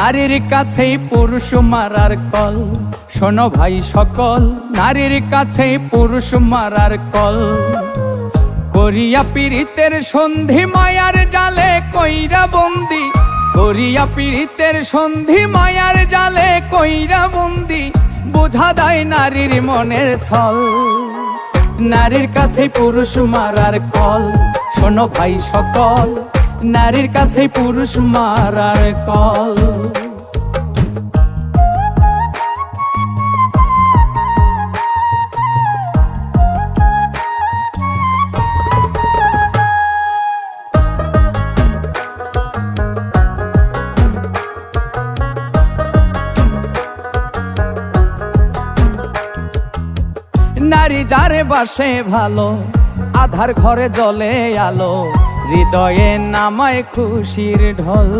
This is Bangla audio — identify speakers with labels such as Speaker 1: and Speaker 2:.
Speaker 1: নারীর কাছেই পুরুষ মারার কল। শোনো ভাই সকল, নারীর কাছেই পুরুষ মারার কল। করিয়া পীড়িতের সন্ধি মায়ার জালে কইরা বন্দি। করিয়া পীড়িতের সন্ধি মায়ার জালে কইরা বন্দি। বোঝা দেয় নারীর মনের ছল। নারীর কাছে পুরুষ মারার কল। শোনো ভাই সকল নারীর কাছে পুরুষ মারার কল। নারী যারে বাসে ভালো আধার ঘরে জ্বলে আলো। হৃদয়ে নামায় খুশির ঢল।